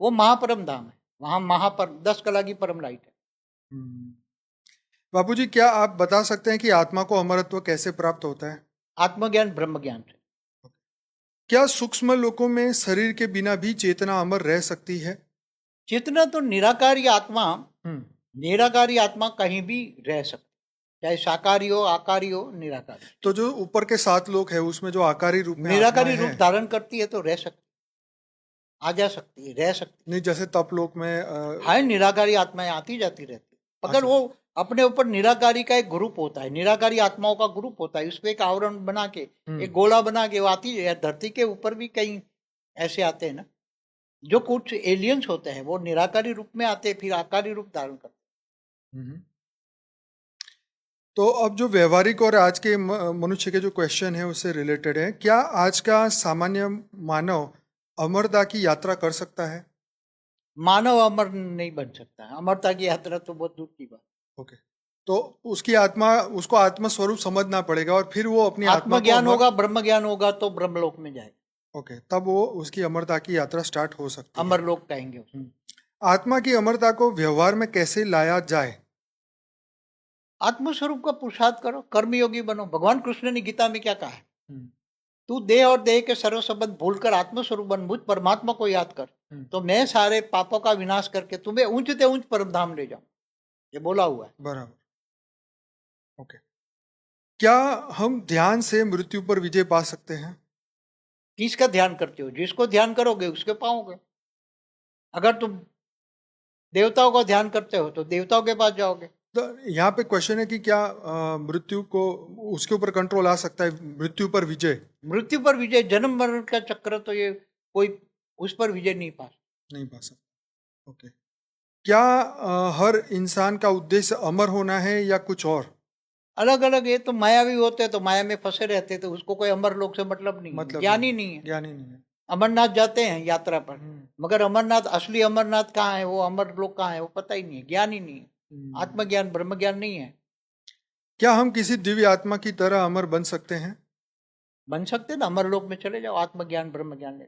वो महापरम धाम है। वहाँ महापर दस कला की परम लाइट है। हम्म। बापूजी क्या आप बता सकते हैं कि आत्मा को अमरत्व कैसे प्राप्त होता है? आत्मज्ञान ब्रह्म ज्ञान से क्या सूक्ष्म लोकों में शरीर के बिना भी चेतना अमर रह सकती है? चेतना तो निराकारी आत्मा हम्म, निराकारी आत्मा कहीं भी रह सकती चाहे साकारी हो आकारी हो निराकारी। तो जो ऊपर के सात लोग है उसमें जो आकारी रूप में निराकारी रूप धारण करती है तो रह सकती आ जा सकती है रह सकती नहीं जैसे तप लोक में है निराकारी आत्माएँ आती जाती रहती अगर। वो अपने ऊपर निराकारी का एक ग्रुप होता है निराकारी आत्माओं का ग्रुप होता है उसको एक आवरण बना के हम्म, एक गोला बना के वो आती है धरती के ऊपर भी कई ऐसे आते हैं ना जो कुछ एलियंस होते हैं वो निराकारी रूप में आते हैं फिर आकारी रूप धारण करते हम्म। तो अब जो व्यवहारिक और आज के मनुष्य के जो क्वेश्चन है उससे रिलेटेड है क्या आज का सामान्य मानव अमरता की यात्रा कर सकता है? मानव अमर नहीं बन सकता है। अमरता की यात्रा तो बहुत दूर की बात ओके। तो उसकी आत्मा उसको आत्म स्वरूप समझना पड़ेगा और फिर वो अपनी आत्मा को आत्मज्ञान होगा ब्रह्म ज्ञान होगा तो ब्रह्मलोक में जाएगा। ओके। तब वो उसकी अमरता की यात्रा स्टार्ट हो सकती है। अमरलोक कहेंगे आत्मा की अमरता को व्यवहार में कैसे लाया जाए? आत्मस्वरूप का पुरुषार्थ करो कर्मयोगी बनो। भगवान कृष्ण ने गीता में क्या कहा है? हम्म, तू देह और देह के सर्व संबंध भूलकर आत्मस्वरूप बन मुझ परमात्मा को याद कर। हम्म। तो मैं सारे पापों का विनाश करके तुम्हें ऊंच ते ऊंच परम धाम ले जाऊँ। ये बोला हुआ है। बराबर। ओके। क्या हम ध्यान से मृत्यु पर विजय पा सकते हैं? किसका ध्यान करते हो? जिसको ध्यान करोगे उसके पाओगे। अगर तुम देवताओं का ध्यान करते हो तो देवताओं के पास जाओगे। यहाँ पे क्वेश्चन है कि क्या मृत्यु को उसके ऊपर कंट्रोल आ सकता है मृत्यु पर विजय? मृत्यु पर विजय जन्म मरण का चक्र तो ये कोई उस पर विजय नहीं पा नहीं पा सकता। ओके क्या अ, हर इंसान का उद्देश्य अमर होना है या कुछ और? अलग अलग ये तो मायावी होते हैं तो माया में फंसे रहते हैं, तो उसको कोई अमर लोग से मतलब नहीं मतलब ज्ञानी नहीं है। ज्ञानी नहीं है। अमरनाथ जाते हैं यात्रा पर हम्म, मगर अमरनाथ असली अमरनाथ कहाँ है वो अमर लोग कहाँ है वो पता ही नहीं है ज्ञान ही नहीं है। आत्मज्ञान ब्रह्म ज्ञान नहीं है। क्या हम किसी दिव्य आत्मा की तरह अमर बन सकते हैं? बन सकते ना अमर लोक में चले जाओ आत्मज्ञान ब्रह्म ज्ञान ले।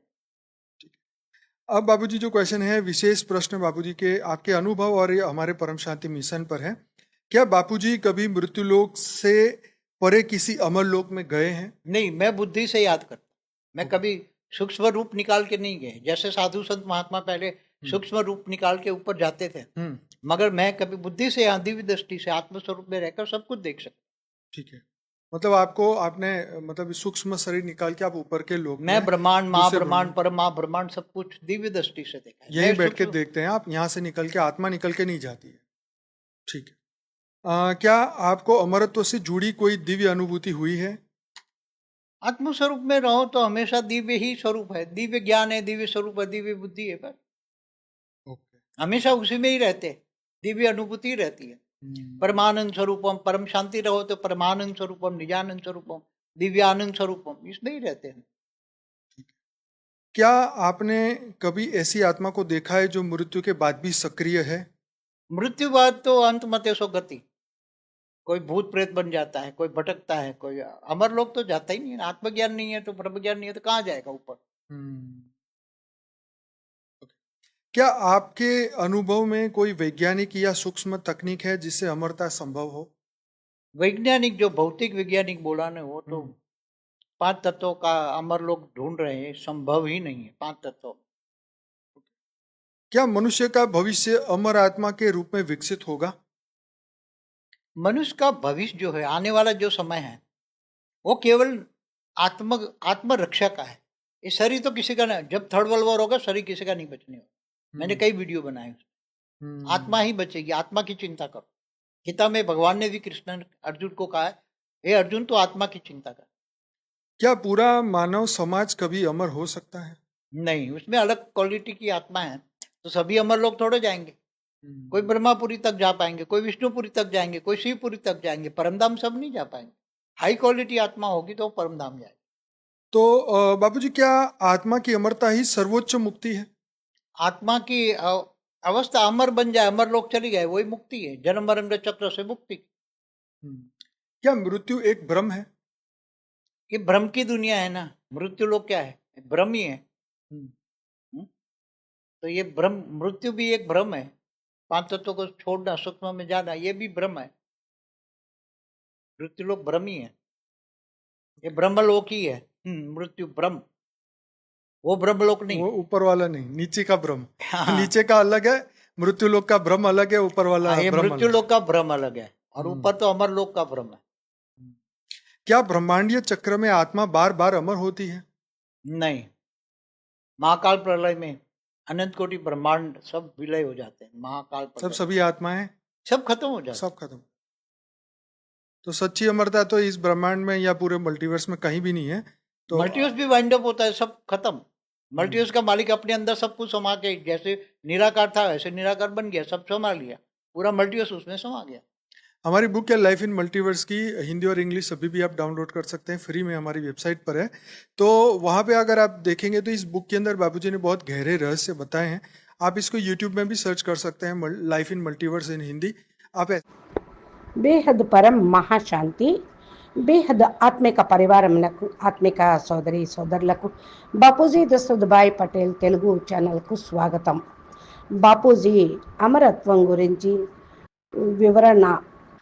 अब बाबूजी जो क्वेश्चन है विशेष प्रश्न बाबूजी के आपके अनुभव और ये हमारे परम शांति मिशन पर है। क्या बापूजी कभी मृत्यु लोक से परे किसी अमर लोक में गए हैं? नहीं मैं बुद्धि से याद करता मैं कभी सूक्ष्म रूप निकाल के नहीं गए। जैसे साधु संत महात्मा पहले सूक्ष्म रूप निकाल के ऊपर जाते थे। हम्म। मगर मैं कभी बुद्धि से यहाँ दिव्य दृष्टि से आत्मस्वरूप में रहकर सब कुछ देख सकता। ठीक है। मतलब आपको आपने मतलब सूक्ष्म शरीर निकाल के आप ऊपर के लोग मैं ब्रह्मांड माँ ब्रह्मांड परम ब्रह्मांड सब कुछ दिव्य दृष्टि से देखा। यही बैठ के देखते हैं आप यहाँ से निकल के आत्मा निकल के नहीं जाती है। ठीक है। अ, क्या आपको अमरत्व से जुड़ी कोई दिव्य अनुभूति हुई है? आत्म स्वरूप में रहो तो हमेशा दिव्य ही स्वरूप है। दिव्य ज्ञान है दिव्य स्वरूप है दिव्य बुद्धि है ओके हमेशा उसी में ही रहते दिव्य अनुभूति रहती है। हम्म, परमानंद स्वरूपम परम शांति रहो तो परमानंद स्वरूपम निजानंद स्वरूपम दिव्यानंद स्वरूपम इसमें ही रहते हैं। क्या आपने कभी ऐसी आत्मा को देखा है जो मृत्यु के बाद भी सक्रिय है? मृत्यु बाद तो अंत मते सो गति। कोई भूत प्रेत बन जाता है कोई भटकता है कोई अमर लोग तो जाता ही नहीं है आत्मज्ञान नहीं है तो ब्रह्म ज्ञान नहीं है तो कहाँ जाएगा ऊपर? हम्म। क्या आपके अनुभव में कोई वैज्ञानिक या सूक्ष्म तकनीक है जिससे अमरता संभव हो? वैज्ञानिक जो भौतिक वैज्ञानिक बोला ने वो तो हम्म। पाँच तत्वों का अमर लोग ढूंढ रहे हैं संभव ही नहीं है पाँच तत्वों। क्या मनुष्य का भविष्य अमर आत्मा के रूप में विकसित होगा? मनुष्य का भविष्य जो है आने वाला जो समय है वो केवल आत्म आत्मरक्षा का है। ये शरीर तो किसी का नहीं जब थर्ड वर्ल्ड वॉर होगा शरीर किसी का नहीं बचने वाला। मैंने कई वीडियो बनाए हम्म, आत्मा ही बचेगी आत्मा की चिंता करो। गीता में भगवान ने भी कृष्ण अर्जुन को कहा है हे अर्जुन तो आत्मा की चिंता कर। क्या पूरा मानव समाज कभी अमर हो सकता है? नहीं उसमें अलग क्वालिटी की आत्मा है। तो सभी अमर लोग थोड़े जाएँगे। कोई ब्रह्मापुरी तक जा पाएँगे कोई विष्णुपुरी तक जाएँगे कोई शिवपुरी तक जाएँगे परमधाम सब नहीं जा पाएँगे। हाई क्वालिटी आत्मा होगी तो परमधाम जाएगी। तो बाबूजी क्या आत्मा की अमरता ही सर्वोच्च मुक्ति है? आत्मा की अवस्था अमर बन जाए अमर लोग चली गए वही मुक्ति है। जन्म मरण के चक्र से मुक्ति। क्या मृत्यु एक भ्रम है? ये भ्रम की दुनिया है ना। मृत्यु लोग क्या है? भ्रम ही है। तो ये भ्रम मृत्यु भी एक भ्रम है। पाँच तत्वों को छोड़ना सूक्ष्म में जाना ये भी भ्रम है। मृत्यु लोग भ्रम ही है। ये ब्रह्मलोक ही है। हम्म, मृत्यु भ्रम। वो ब्रह्म लोक नहीं। वो ऊपर वाला नहीं नीचे का ब्रह्म। हाँ, नीचे का अलग है मृत्यु लोक का भ्रम अलग है ऊपर वाला हाँ, ये मृत्यु। लोक का भ्रम अलग है और हम्म। ऊपर तो अमर लोक का भ्रम है। क्या ब्रह्मांडीय चक्र में आत्मा बार बार अमर होती है? नहीं। महाकाल प्रलय में अनंत कोटि ब्रह्मांड सब विलय हो जाते हैं महाकाल सब सभी आत्माएँ सब खत्म हो जाते सब खत्म। तो सच्ची अमरता तो इस ब्रह्मांड में या पूरे मल्टीवर्स में कहीं भी नहीं है। तो मल्टीयूज भी वाइंड अप होता है सब खत्म। हम्म। मल्टीयूज का मालिक अपने अंदर सब कुछ समा के जैसे निराकार था वैसे निराकार बन गया सब समा लिया। पूरा मल्टीयूज उसमें समा गया। हमारी बुक है लाइफ इन मल्टीवर्स की हिंदी और इंग्लिश सभी भी आप डाउनलोड कर सकते हैं फ्री में हमारी वेबसाइट पर है। तो वहाँ पे अगर आप देखेंगे तो इस बुक के अंदर बाबूजी ने बहुत गहरे रहस्य बताए हैं। आप इसको यूट्यूब में भी सर्च कर सकते हैं life in multiverse in Hindi. आप बेहद परम महाशांति బేహద్ ఆత్మిక పరివారములకు ఆత్మిక సోదరి సోదరులకు బాపూజీ దశరథ్భాయ్ పటేల్ తెలుగు ఛానల్కు స్వాగతం. బాపూజీ అమరత్వం గురించి వివరణ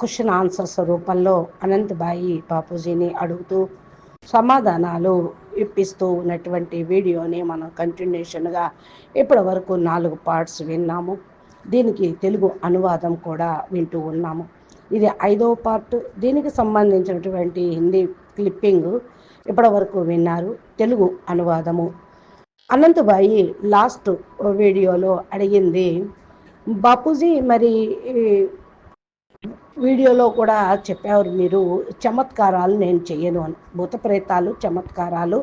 క్వశ్చన్ ఆన్సర్స్ రూపంలో అనంతబాయి బాపూజీని అడుగుతూ సమాధానాలు ఇప్పిస్తూ ఉన్నటువంటి వీడియోని మనం కంటిన్యూషన్గా ఇప్పటి వరకు నాలుగు పార్ట్స్ విన్నాము. దీనికి తెలుగు అనువాదం కూడా వింటూ ఉన్నాము. ఇది ఐదవ పార్ట్. దీనికి సంబంధించినటువంటి హిందీ క్లిప్పింగ్ ఇప్పటి వరకు విన్నారు. తెలుగు అనువాదము. అనంతబాయి లాస్ట్ వీడియోలో అడిగింది బాపూజీ మరి వీడియోలో కూడా చెప్పారు మీరు చమత్కారాలు నేను చెయ్యను అని. భూత ప్రేతాలు చమత్కారాలు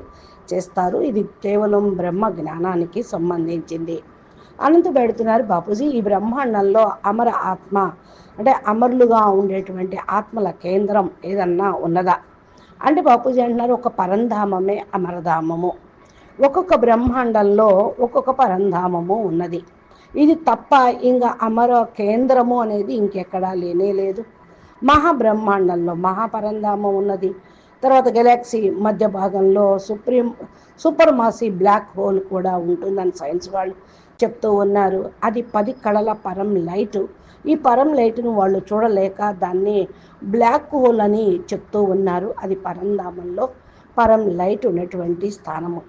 చేస్తారు. ఇది కేవలం బ్రహ్మ జ్ఞానానికి సంబంధించింది. అనంత పెడుతున్నారు బాపూజీ. ఈ బ్రహ్మాండంలో అమర ఆత్మ అంటే అమరులుగా ఉండేటువంటి ఆత్మల కేంద్రం ఏదన్నా ఉన్నదా? అంటే బాపూజీ అంటున్నారు ఒక పరంధామమే అమరధామము. ఒక్కొక్క బ్రహ్మాండంలో ఒక్కొక్క పరంధామము ఉన్నది. ఇది తప్ప ఇంకా అమర కేంద్రము అనేది ఇంకెక్కడా లేనే లేదు. మహాబ్రహ్మాండంలో మహాపరంధామం ఉన్నది. తర్వాత గెలాక్సీ మధ్య భాగంలో supreme super massive black hole కూడా ఉంటుందని సైన్స్ వాళ్ళు చెప్తూ ఉన్నారు. అది పది కళల పరం లైటు. ఈ పరం లైట్ను వాళ్ళు చూడలేక దాన్ని బ్లాక్ హోల్ అని చెప్తూ ఉన్నారు. అది పరంధామంలో పరం లైట్ ఉన్నటువంటి స్థానము.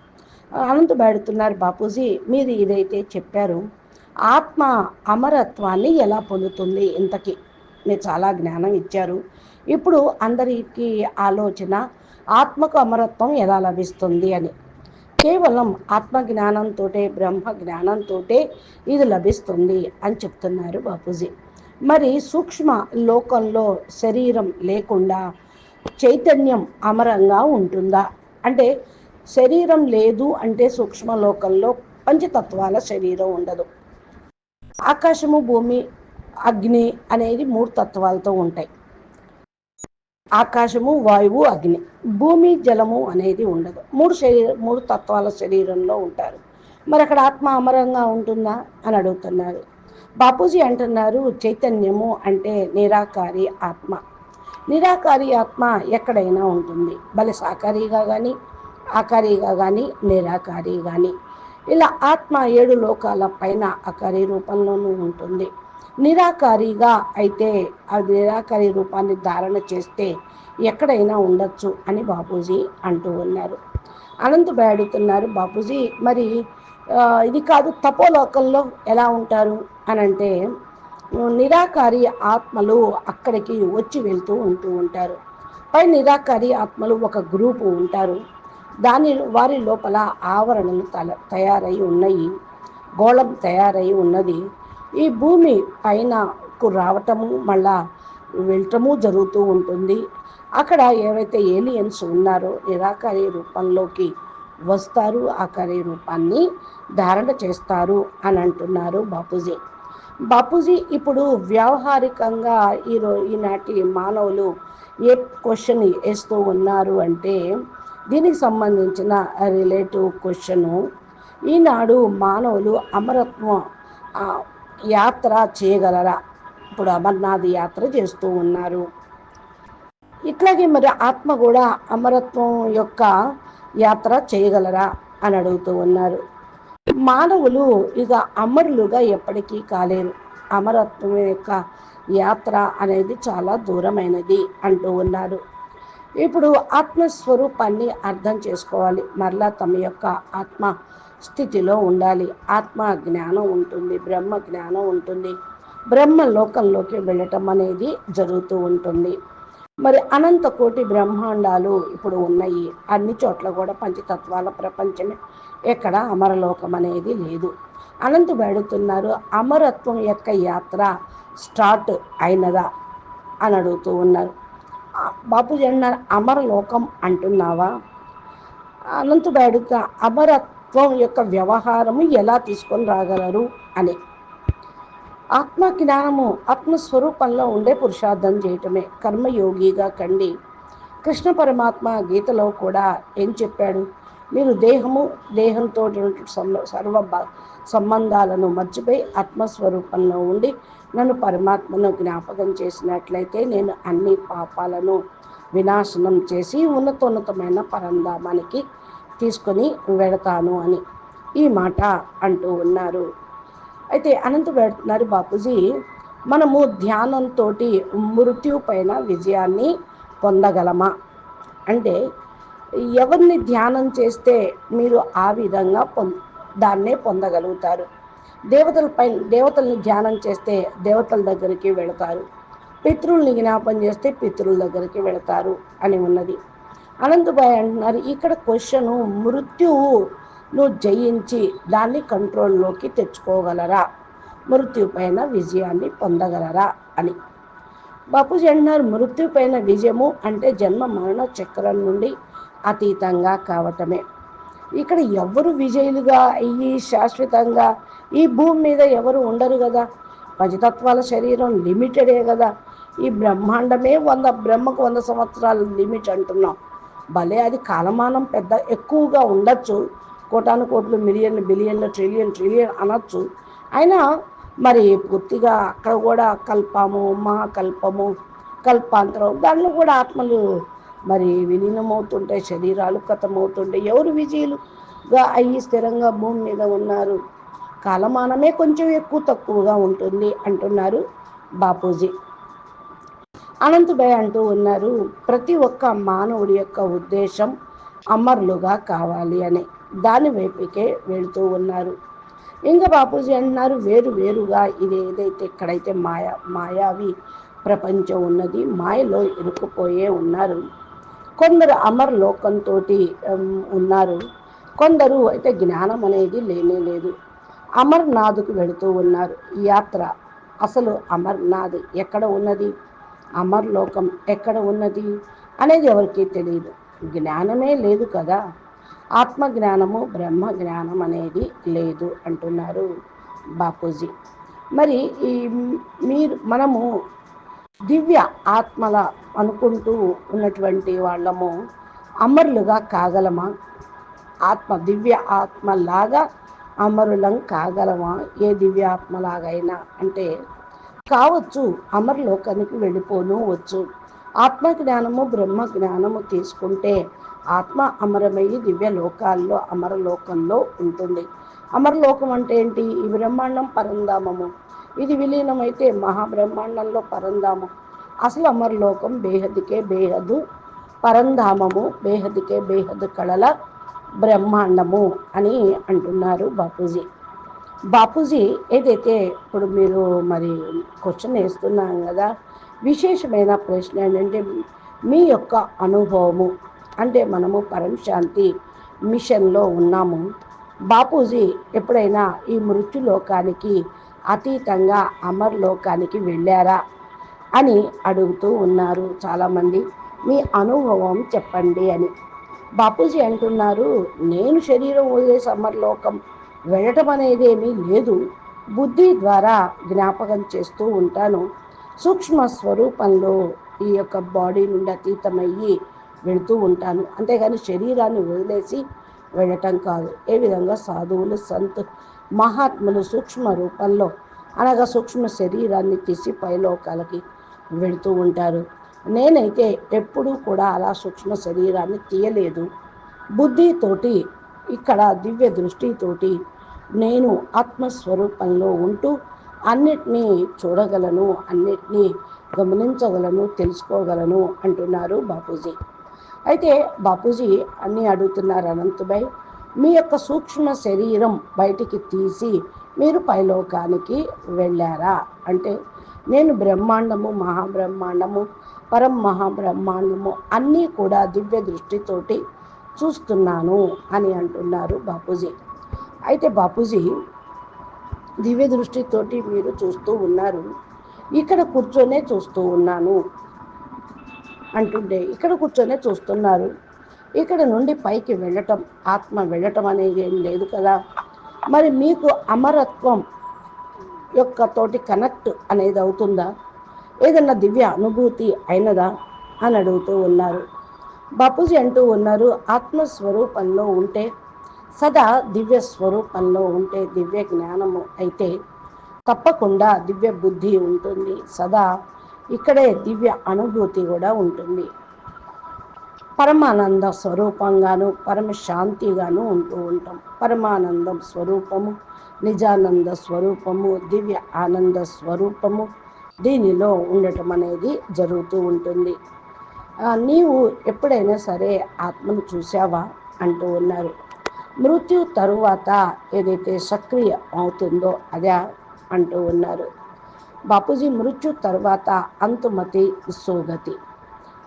అనంత పెడుతున్నారు బాపూజీ మీరు ఇదైతే చెప్పారు. ఆత్మ అమరత్వాన్ని ఎలా పొందుతుంది? ఇంతకీ మీరు చాలా జ్ఞానం ఇచ్చారు. ఇప్పుడు అందరికీ ఆలోచన ఆత్మకు అమరత్వం ఎలా లభిస్తుంది? అని. కేవలం ఆత్మ జ్ఞానంతో బ్రహ్మ జ్ఞానంతో ఇది లభిస్తుంది అని చెప్తున్నారు బాపూజీ. మరి సూక్ష్మ లోకంలో శరీరం లేకుండా చైతన్యం అమరంగా ఉంటుందా? అంటే శరీరం లేదు అంటే సూక్ష్మ లోకంలో పంచతత్వాల శరీరం ఉండదు. ఆకాశము భూమి అగ్ని అనేది మూడు తత్వాలతో ఉంటాయి. ఆకాశము వాయువు అగ్ని. భూమి జలము అనేది ఉండదు. మూడు శరీర మూడు తత్వాల శరీరంలో ఉంటారు. మరి అక్కడ ఆత్మ అమరంగా ఉంటుందా అని అడుగుతున్నారు. బాపూజీ అంటున్నారు చైతన్యము అంటే నిరాకారి ఆత్మ. నిరాకారి ఆత్మ ఎక్కడైనా ఉంటుంది. భలే సాకారిగా కానీ ఆకారిగా కానీ నిరాకారి కానీ ఇలా ఆత్మ ఏడు లోకాల పైన అకారి రూపంలోనూ ఉంటుంది. నిరాకారిగా అయితే ఆ నిరాకారి రూపాన్ని ధారణ చేస్తే ఎక్కడైనా ఉండొచ్చు అని బాపూజీ అంటూ ఉన్నారు. అనంత అడుగుతున్నారు బాపూజీ. మరి ఇది కాదు తపోలోకంలో ఎలా ఉంటారు? అని అంటే నిరాకారి ఆత్మలు అక్కడికి వచ్చి వెళ్తూ ఉంటూ ఉంటారు. పై నిరాకారి ఆత్మలు ఒక గ్రూపు ఉంటారు. దాని వారి లోపల ఆవరణలు తల తయారై ఉన్నాయి. గోళం తయారై ఉన్నది. ఈ భూమి పైనకు రావటము మళ్ళా వెళ్ళటము జరుగుతూ ఉంటుంది. అక్కడ ఏవైతే ఏలియన్స్ ఉన్నారో నిరాకారి రూపంలోకి వస్తారు. ఆకారి రూపాన్ని ధారణ చేస్తారు అని అంటున్నారు బాపూజీ. బాపూజీ ఇప్పుడు వ్యావహారికంగా ఈరో ఈనాటి మానవులు ఏ క్వశ్చన్ వేస్తూ ఉన్నారు అంటే దీనికి సంబంధించిన రిలేటివ్ క్వశ్చను ఈనాడు మానవులు అమరత్వం యాత్ర చేయగలరా? ఇప్పుడు అమర్నాథ్ యాత్ర చేస్తూ ఉన్నారు. ఇట్లాగే మరి ఆత్మ కూడా అమరత్వం యొక్క యాత్ర చేయగలరా అని అడుగుతూ ఉన్నారు. మానవులు ఇక అమరులుగా ఎప్పటికీ కాలేరు. అమరత్వం యొక్క యాత్ర అనేది చాలా దూరమైనది అంటూ ఉన్నారు. ఇప్పుడు ఆత్మస్వరూపాన్ని అర్థం చేసుకోవాలి. మరలా తమ యొక్క ఆత్మ స్థితిలో ఉండాలి. ఆత్మ జ్ఞానం ఉంటుంది బ్రహ్మ జ్ఞానం ఉంటుంది. బ్రహ్మ లోకంలోకి వెళ్ళటం అనేది జరుగుతూ ఉంటుంది. మరి అనంత కోటి బ్రహ్మాండాలు ఇప్పుడు ఉన్నాయి. అన్ని చోట్ల కూడా పంచతత్వాల ప్రపంచమే. ఎక్కడ అమరలోకం అనేది లేదు. అనంత వేడుతున్నారు అమరత్వం యొక్క యాత్ర స్టార్ట్ అయినదా? అని అడుగుతూ ఉన్నారు. బాపూజీ అన్నారు అమరలోకం అంటున్నావా? అనంతుడు అడుగుతా అమరత్వం యొక్క వ్యవహారము ఎలా తీసుకొని రాగలరు అని. ఆత్మ జ్ఞానము ఆత్మస్వరూపంలో ఉండే పురుషార్థం చేయటమే కర్మయోగిగా కండి. కృష్ణ పరమాత్మ గీతలో కూడా ఏం చెప్పాడు? మీరు దేహము దేహంతో సం- సర్వ సంబంధాలను మర్చిపోయి ఆత్మస్వరూపంలో ఉండి నన్ను పరమాత్మను జ్ఞాపకం చేసినట్లయితే నేను అన్ని పాపాలను వినాశనం చేసి ఉన్నతోన్నతమైన పరంధామానికి తీసుకొని వెళతాను అని ఈ మాట అంటూ ఉన్నారు. అయితే అనంత పెడుతున్నారు బాపూజీ మనము ధ్యానంతో మృత్యు పైన విజయాన్ని పొందగలమా? అంటే ఎవరిని ధ్యానం చేస్తే మీరు ఆ విధంగా పొం దాన్నే పొందగలుగుతారు? దేవతలపై దేవతల్ని ధ్యానం చేస్తే దేవతల దగ్గరికి వెళతారు. పితృల్ని జ్ఞాపం చేస్తే పితృల దగ్గరికి వెళతారు అని ఉన్నది. అనంతబాయ్ అంటున్నారు ఇక్కడ క్వశ్చన్ మృత్యువును జయించి దాన్ని కంట్రోల్లోకి తెచ్చుకోగలరా? మృత్యు పైన విజయాన్ని పొందగలరా అని. బాపూజీ అంటున్నారు మృత్యు పైన విజయము అంటే జన్మ మరణ చక్రం నుండి అతీతంగా కావటమే. ఇక్కడ ఎవరు విజయులుగా అయ్యి శాశ్వతంగా ఈ భూమి మీద ఎవరు ఉండరు కదా. పంచతత్వాల శరీరం లిమిటెడే కదా. ఈ బ్రహ్మాండమే వంద బ్రహ్మకు వంద సంవత్సరాల లిమిట్ అంటున్నాం. భలే అది కాలమానం పెద్ద ఎక్కువగా ఉండొచ్చు. కోటాను కోట్లు మిలియన్లు బిలియన్లు ట్రిలియన్ ట్రిలియన్ అనొచ్చు. అయినా మరి పూర్తిగా అక్కడ కూడా కల్పము మహాకల్పము కల్పాంతరం దానిలో కూడా ఆత్మలు మరి విలీనమవుతుంటాయి శరీరాలు కథమవుతుంటాయి. ఎవరు విజయులుగా అయ్యి స్థిరంగా భూమి మీద ఉన్నారు? కాలమానమే కొంచెం ఎక్కువ తక్కువగా ఉంటుంది అంటున్నారు బాపూజీ. అనంతభయ్ అంటూ ఉన్నారు ప్రతి ఒక్క మానవుడి యొక్క ఉద్దేశం అమరులుగా కావాలి అని. దాని వైపుకే వెళుతూ ఉన్నారు. ఇంకా బాపూజీ అంటున్నారు వేరు వేరుగా ఇది ఏదైతే ఇక్కడైతే మాయా మాయావి ప్రపంచం ఉన్నది మాయలో ఇరుక్కుపోయే ఉన్నారు. కొందరు అమరలోకంతో ఉన్నారు. కొందరు అయితే జ్ఞానం అనేది లేనే లేదు. అమర్నాథ్కు వెళుతూ ఉన్నారు. ఈ యాత్ర అసలు అమర్నాథ్ ఎక్కడ ఉన్నది? అమర్లోకం ఎక్కడ ఉన్నది? అనేది ఎవరికీ తెలియదు జ్ఞానమే లేదు కదా? ఆత్మ జ్ఞానము బ్రహ్మ జ్ఞానం అనేది లేదు అంటున్నారు బాపూజీ. మరి ఈ మీరు మనము దివ్య ఆత్మల అనుకుంటూ ఉన్నటువంటి వాళ్ళము అమరులుగా కాగలమా? ఆత్మ దివ్య ఆత్మలాగా అమరులం కాగలమా? ఏ దివ్యాత్మలాగైనా అంటే కావచ్చు అమరలోకానికి వెళ్ళిపోను వచ్చు. ఆత్మ జ్ఞానము బ్రహ్మ జ్ఞానము తీసుకుంటే ఆత్మ అమరమయ్యి దివ్య లోకాల్లో అమరలోకంలో ఉంటుంది. అమరలోకం అంటే ఏంటి? ఈ బ్రహ్మాండం పరంధామము. ఇది విలీనమైతే మహాబ్రహ్మాండంలో పరంధామం. అసలు అమరలోకం బేహదికే బేహదు పరంధామము బేహదికే బేహదు కళల బ్రహ్మాండము అని అంటున్నారు బాపూజీ. బాపూజీ ఏదైతే ఇప్పుడు మీరు మరి క్వశ్చన్ వేస్తున్నాం కదా విశేషమైన ప్రశ్న ఏంటంటే మీ యొక్క అనుభవము అంటే మనము పరం శాంతి మిషన్లో ఉన్నాము. బాపూజీ ఎప్పుడైనా ఈ మృత్యులోకానికి అతీతంగా అమర్లోకానికి వెళ్ళారా అని అడుగుతూ ఉన్నారు చాలామంది. మీ అనుభవం చెప్పండి అని. బాపూజీ అంటున్నారు నేను శరీరం వదిలే సమర్లోకం వెళ్ళటం అనేది ఏమీ లేదు. బుద్ధి ద్వారా జ్ఞాపకం చేస్తూ ఉంటాను. సూక్ష్మ స్వరూపంలో ఈ యొక్క బాడీ నుండి అతీతమయ్యి వెళుతూ ఉంటాను. అంతేగాని శరీరాన్ని వదిలేసి వెళ్ళటం కాదు. ఏ విధంగా సాధువులు సంత్ మహాత్ములు సూక్ష్మ రూపంలో అనగా సూక్ష్మ శరీరాన్ని తీసి పైలోకాలకి వెళుతూ ఉంటారు. నేనైతే ఎప్పుడూ కూడా అలా సూక్ష్మ శరీరాన్ని తీయలేదు. బుద్ధితోటి ఇక్కడ దివ్య దృష్టితోటి నేను ఆత్మస్వరూపంలో ఉంటూ అన్నిటినీ చూడగలను అన్నిటినీ గమనించగలను తెలుసుకోగలను అంటున్నారు బాపూజీ. అయితే బాపూజీ అన్నీ అడుగుతున్నారు అనంతభాయ్ మీ యొక్క సూక్ష్మ శరీరం బయటికి తీసి మీరు పైలోకానికి వెళ్ళారా? అంటే నేను బ్రహ్మాండము మహాబ్రహ్మాండము పరం మహాబ్రహ్మాండము అన్నీ కూడా దివ్య దృష్టితోటి చూస్తున్నాను అని అంటున్నారు బాపూజీ. అయితే బాపూజీ దివ్య దృష్టితోటి మీరు చూస్తూ ఉన్నారు. ఇక్కడ కూర్చొనే చూస్తూ ఉన్నాను అంటుండే. ఇక్కడ కూర్చొనే చూస్తున్నారు. ఇక్కడ నుండి పైకి వెళ్ళటం ఆత్మ వెళ్ళటం అనేది ఏం లేదు కదా. మరి మీకు అమరత్వం యొక్క తోటి కనెక్ట్ అనేది అవుతుందా? ఏదన్నా దివ్య అనుభూతి అయినదా అని అడుగుతూ ఉన్నారు. బాపూజీ అంటూ ఉన్నారు ఆత్మస్వరూపంలో ఉంటే సదా దివ్య స్వరూపంలో ఉంటే దివ్య జ్ఞానము అయితే తప్పకుండా దివ్య బుద్ధి ఉంటుంది. సదా ఇక్కడే దివ్య అనుభూతి కూడా ఉంటుంది. పరమానంద స్వరూపంగాను పరమశాంతిగాను ఉంటూ ఉంటాం. పరమానందం స్వరూపము నిజానంద స్వరూపము దివ్య ఆనంద స్వరూపము దీనిలో ఉండటం అనేది జరుగుతూ ఉంటుంది. నీవు ఎప్పుడైనా సరే ఆత్మను చూసావా అంటూ ఉన్నారు. మృత్యు తరువాత ఏదైతే సక్రియ అవుతుందో అదే అంటూ ఉన్నారు. బాపూజీ మృత్యు తర్వాత అంతుమతి సోగతి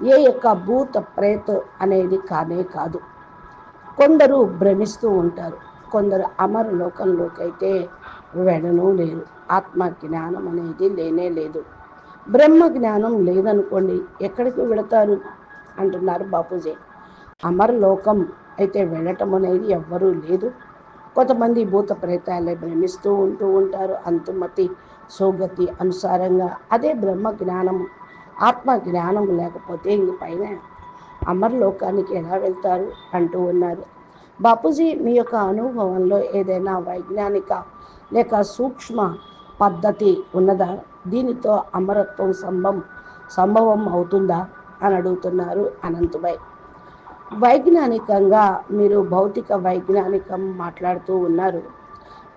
ఏ యొక్క భూత ప్రేత అనేది కానే కాదు. కొందరు భ్రమిస్తూ ఉంటారు. కొందరు అమర లోకంలోకి అయితే వెళ్ళను లేరు. ఆత్మ జ్ఞానం అనేది లేనే లేదు. బ్రహ్మ జ్ఞానం లేదనుకోండి ఎక్కడికి వెళతారు? అంటున్నారు బాపూజీ. అమరలోకం అయితే వెళ్ళటం అనేది ఎవ్వరూ లేదు. కొంతమంది భూత ప్రేతాలే భ్రమిస్తూ ఉంటూ ఉంటారు. అంతుమతి సోగతి అనుసారంగా అదే బ్రహ్మ జ్ఞానం ఆత్మ జ్ఞానం లేకపోతే ఇంక పైన అమరలోకానికి ఎలా వెళ్తారు? అంటూ ఉన్నారు. బాపూజీ మీ యొక్క అనుభవంలో ఏదైనా వైజ్ఞానిక లేక సూక్ష్మ పద్ధతి ఉన్నదా? దీనితో అమరత్వం సంభవం సంభవం అవుతుందా? అని అడుగుతున్నారు అనంతభాయ్ వైజ్ఞానికంగా మీరు భౌతిక వైజ్ఞానికం మాట్లాడుతూ ఉన్నారు.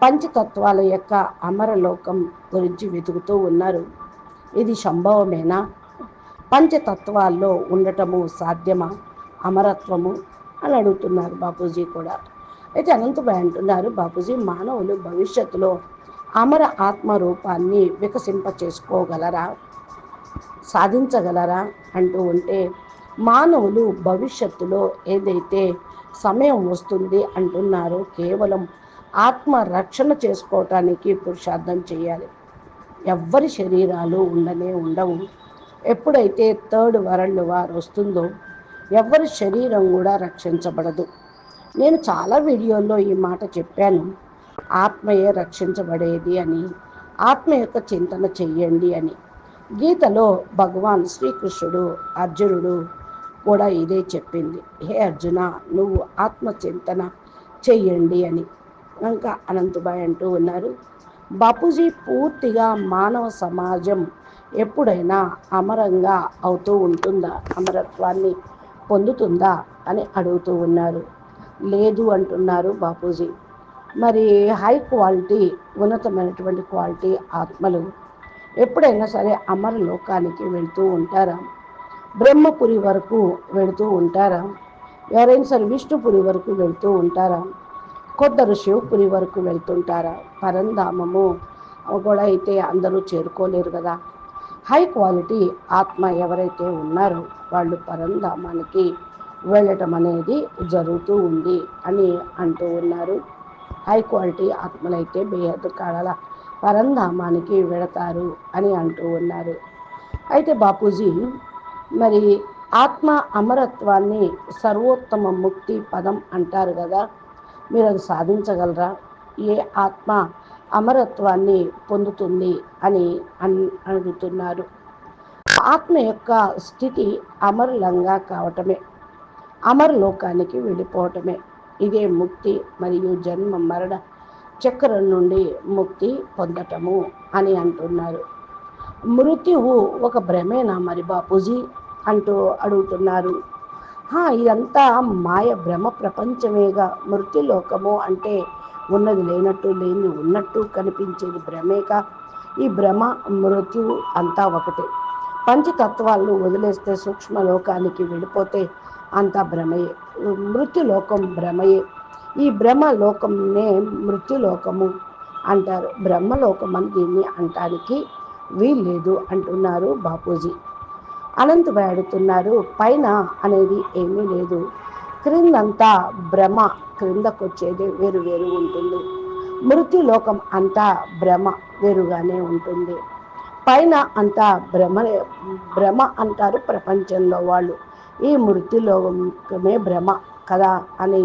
పంచతత్వాల యొక్క అమరలోకం గురించి వెతుకుతూ ఉన్నారు. ఇది సంభవమేనా? పంచతత్వాల్లో ఉండటము సాధ్యమా? అమరత్వము? అని అడుగుతున్నారు బాపూజీ కూడా. అయితే అనంతభాయ్ అంటున్నారు బాపూజీ మానవులు భవిష్యత్తులో అమర ఆత్మ రూపాన్ని వికసింప చేసుకోగలరా సాధించగలరా? అంటూ ఉంటే మానవులు భవిష్యత్తులో ఏదైతే సమయం వస్తుంది అంటున్నారో కేవలం ఆత్మ రక్షణ చేసుకోవటానికి పురుషార్థం చేయాలి. ఎవ్వరి శరీరాలు ఉండనే ఉండవు. ఎప్పుడైతే థర్డ్ వరల్డ్ వార్ వస్తుందో ఎవరి శరీరం కూడా రక్షించబడదు. నేను చాలా వీడియోల్లో ఈ మాట చెప్పాను. ఆత్మయే రక్షించబడేది అని ఆత్మ యొక్క చింతన చెయ్యండి అని. గీతలో భగవాన్ శ్రీకృష్ణుడు అర్జునుడు కూడా ఇదే చెప్పింది. హే అర్జున నువ్వు ఆత్మచింతన చెయ్యండి అని. ఇంకా అనంతబాయ్ అంటూ ఉన్నారు. బాపూజీ పూర్తిగా మానవ సమాజం ఎప్పుడైనా అమరంగా అవుతూ ఉంటుందా? అమరత్వాన్ని పొందుతుందా? అని అడుగుతూ ఉన్నారు. లేదు అంటున్నారు బాపూజీ. మరి హై క్వాలిటీ ఉన్నతమైనటువంటి క్వాలిటీ ఆత్మలు ఎప్పుడైనా సరే అమర లోకానికి వెళ్తూ ఉంటారా? బ్రహ్మపురి వరకు వెళుతూ ఉంటారా? ఎవరైనా సరే విష్ణుపురి వరకు వెళ్తూ ఉంటారా? కొందరు శివపురి వరకు వెళ్తుంటారా? పరంధామము కూడా అయితే అందరూ చేరుకోలేరు కదా. హై క్వాలిటీ ఆత్మ ఎవరైతే ఉన్నారో వాళ్ళు పరంధామానికి వెళ్ళటం అనేది జరుగుతూ ఉంది అని అంటూ ఉన్నారు. హై క్వాలిటీ ఆత్మలైతే బేహద్దు కాడల పరంధామానికి వెళతారు అని అంటూ ఉన్నారు. అయితే బాపూజీ మరి ఆత్మ అమరత్వాన్ని సర్వోత్తమ ముక్తి పదం అంటారు కదా మీరు అది సాధించగలరా? ఏ ఆత్మ అమరత్వాన్ని పొందుతుంది అని అన్ అడుగుతున్నారు. ఆత్మ యొక్క స్థితి అమరలంగా కావటమే అమరలోకానికి వెళ్ళిపోవటమే. ఇదే ముక్తి మరియు జన్మ మరణ చక్రం నుండి ముక్తి పొందటము అని అంటున్నారు. మృత్యువు ఒక భ్రమేనా మరి బాపూజీ? అంటూ అడుగుతున్నారు. "హా, ఇదంతా మాయ భ్రమ ప్రపంచమేగా. మృత్యులోకము అంటే ఉన్నది లేనట్టు లేని ఉన్నట్టు కనిపించేది భ్రమేక? ఈ భ్రమ మృత్యువు అంతా ఒకటే. పంచతత్వాలను వదిలేస్తే సూక్ష్మ లోకానికి వెళ్ళిపోతే అంతా భ్రమయే. మృత్యులోకం భ్రమయే. ఈ బ్రహ్మ లోకంనే మృత్యులోకము అంటారు. బ్రహ్మలోకం అని దీన్ని అంటానికి వీల్లేదు అంటున్నారు బాపూజీ. అనంత వేడుతున్నారు పైన అనేది ఏమీ లేదు. క్రిందంతా భ్రమ క్రిందకొచ్చేది వేరు వేరు ఉంటుంది. మృత్యులోకం అంతా భ్రమ వేరుగానే ఉంటుంది. పైన అంతా భ్రమ భ్రమ అంటారు ప్రపంచంలో వాళ్ళు. ఈ మృత్యులోకమే భ్రమ కదా అని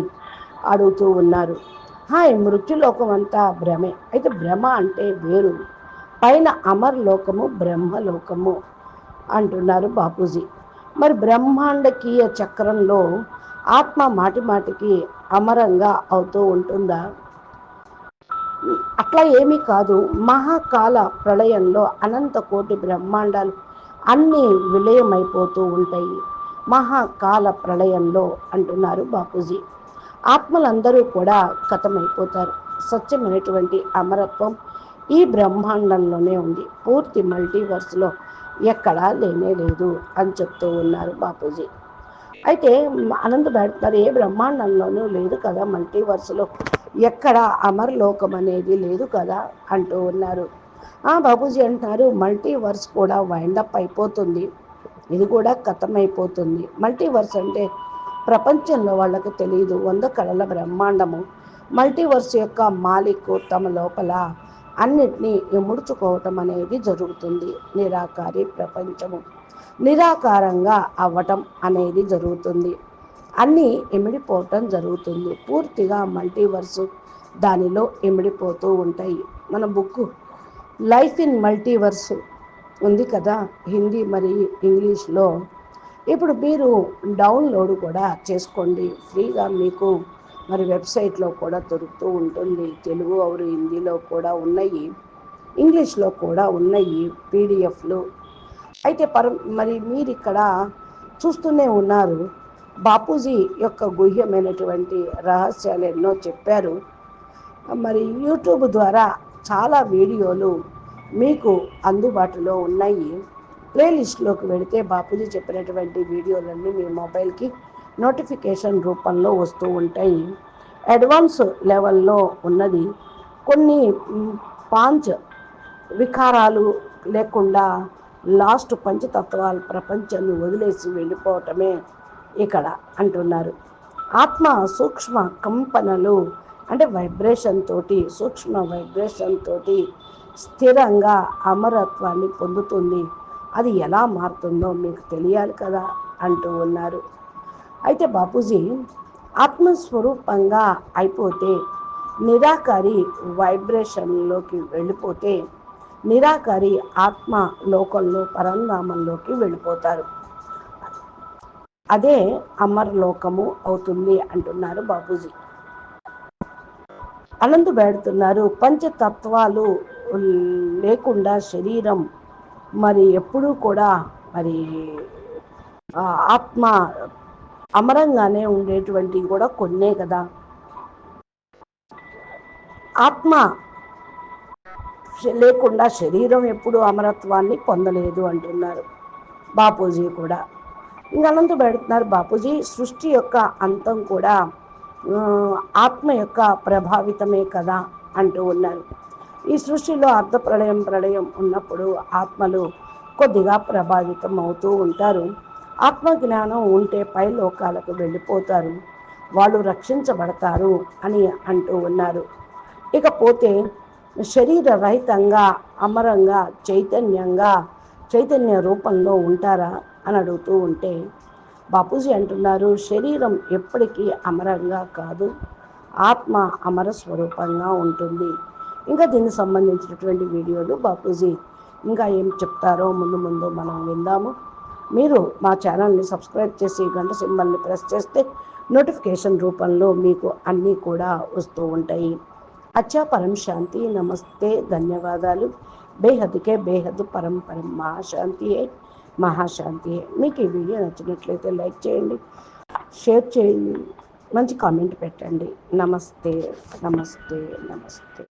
అడుగుతూ ఉన్నారు. హాయ్ మృత్యులోకం అంతా భ్రమే. అయితే భ్రమ అంటే వేరు. పైన అమర్లోకము బ్రహ్మలోకము అంటున్నారు బాపూజీ. మరి బ్రహ్మాండకీయ చక్రంలో ఆత్మ మాటి మాటికి అమరంగా అవుతూ ఉంటుందా? అట్లా ఏమీ కాదు. మహాకాల ప్రళయంలో అనంత కోటి బ్రహ్మాండాలు అన్నీ విలయమైపోతూ ఉంటాయి. మహాకాల ప్రళయంలో అంటున్నారు బాపూజీ. ఆత్మలందరూ కూడా కథమైపోతారు. సత్యమైనటువంటి అమరత్వం ఈ బ్రహ్మాండంలోనే ఉంది. పూర్తి మల్టీవర్స్లో ఎక్కడా లేనే లేదు అని చెప్తూ ఉన్నారు బాపూజీ. అయితే అనంత పెడతారు ఏ బ్రహ్మాండంలోనూ లేదు కదా మల్టీవర్స్లో. ఎక్కడ అమరలోకం అనేది లేదు కదా అంటూ ఉన్నారు. ఆ బాబూజీ అంటున్నారు మల్టీవర్స్ కూడా వైండప్ అయిపోతుంది. ఇది కూడా కథమైపోతుంది. మల్టీవర్స్ అంటే ప్రపంచంలో వాళ్ళకు తెలియదు వంద కళల బ్రహ్మాండము. మల్టీవర్స్ యొక్క మాలిక్ తమ లోపల అన్నిటినీ ఇముడ్చుకోవటం అనేది జరుగుతుంది. నిరాకారి ప్రపంచము. నిరాకారంగా అవ్వటం అనేది జరుగుతుంది. అన్నీ ఇమిడిపోవటం జరుగుతుంది. పూర్తిగా మల్టీవర్స్ దానిలో ఇమిడిపోతూ ఉంటాయి. మన బుక్ లైఫ్ ఇన్ మల్టీవర్స్ ఉంది కదా హిందీ మరి ఇంగ్లీష్లో. ఇప్పుడు మీరు డౌన్లోడ్ కూడా చేసుకోండి. ఫ్రీగా మీకు మరి వెబ్సైట్లో కూడా దొరుకుతూ ఉంటుంది. తెలుగు అవరు హిందీలో కూడా ఉన్నాయి. ఇంగ్లీష్లో కూడా ఉన్నాయి పీడిఎఫ్లు. అయితే పర మరి మీరు ఇక్కడ చూస్తూనే ఉన్నారు. బాపూజీ యొక్క గుహ్యమైనటువంటి రహస్యాలు ఎన్నో చెప్పారు. మరి యూట్యూబ్ ద్వారా చాలా వీడియోలు మీకు అందుబాటులో ఉన్నాయి. ప్లేలిస్ట్లోకి వెళితే బాపూజీ చెప్పినటువంటి వీడియోలన్నీ మీ మొబైల్కి నోటిఫికేషన్ రూపంలో వస్తూ ఉంటాయి. అడ్వాన్స్ లెవెల్లో ఉన్నది. కొన్ని పాంచ్ వికారాలు లేకుండా లాస్ట్ పంచతత్వాలు ప్రపంచాన్ని వదిలేసి వెళ్ళిపోవటమే ఇక్కడ అంటున్నారు. ఆత్మ సూక్ష్మ కంపనలు అంటే వైబ్రేషన్ తోటి సూక్ష్మ వైబ్రేషన్ తోటి స్థిరంగా అమరత్వాన్ని పొందుతుంది. అది ఎలా మారుతుందో మీకు తెలియాలి కదా అంటూ ఉన్నారు. అయితే బాపూజీ ఆత్మస్వరూపంగా అయిపోతే నిరాకారి వైబ్రేషన్లోకి వెళ్ళిపోతే నిరాకారి ఆత్మ లోకంలో పరంధామంలోకి వెళ్ళిపోతారు. అదే అమర్లోకము అవుతుంది అంటున్నారు బాపూజీ. అనంత బెడుతున్నారు పంచతత్వాలు లేకుండా శరీరం మరి ఎప్పుడూ కూడా మరి ఆత్మ అమరంగానే ఉండేటువంటివి కూడా కొన్నే కదా. ఆత్మ లేకుండా శరీరం ఎప్పుడు అమరత్వాన్ని పొందలేదు అంటున్నారు బాపూజీ కూడా. ఇంకా అనంత పెడుతున్నారు బాపూజీ సృష్టి యొక్క అంతం కూడా ఆత్మ యొక్క ప్రభావితమే కదా అంటూ ఉన్నారు. ఈ సృష్టిలో అర్ధ ప్రళయం ప్రళయం ఉన్నప్పుడు ఆత్మలు కొద్దిగా ప్రభావితం అవుతూ ఉంటారు. ఆత్మ జ్ఞానం ఉంటే పై లోకాలకు వెళ్ళిపోతారు. వాళ్ళు రక్షించబడతారు అని అంటూ ఉన్నారు. ఇకపోతే శరీర రహితంగా అమరంగా చైతన్యంగా చైతన్య రూపంలో ఉంటారా అని అడుగుతూ ఉంటే బాపూజీ అంటున్నారు శరీరం ఎప్పటికీ అమరంగా కాదు ఆత్మ అమర స్వరూపంగా ఉంటుంది. ఇంకా దీనికి సంబంధించినటువంటి వీడియోలు బాపూజీ ఇంకా ఏం చెప్తారో ముందు ముందు మనం విందాము. మీరు మా ఛానల్ని సబ్స్క్రైబ్ చేసి గంట సింబల్ని ప్రెస్ చేస్తే నోటిఫికేషన్ రూపంలో మీకు అన్నీ కూడా వస్తూ ఉంటాయి. అచ్చా పరం శాంతి నమస్తే ధన్యవాదాలు. బేహద్కే బేహద్ పరం పరం మహాశాంతి మహాశాంతి. మీకు ఈ వీడియో నచ్చినట్లయితే లైక్ చేయండి షేర్ చేయండి మంచి కామెంట్ పెట్టండి. నమస్తే నమస్తే నమస్తే.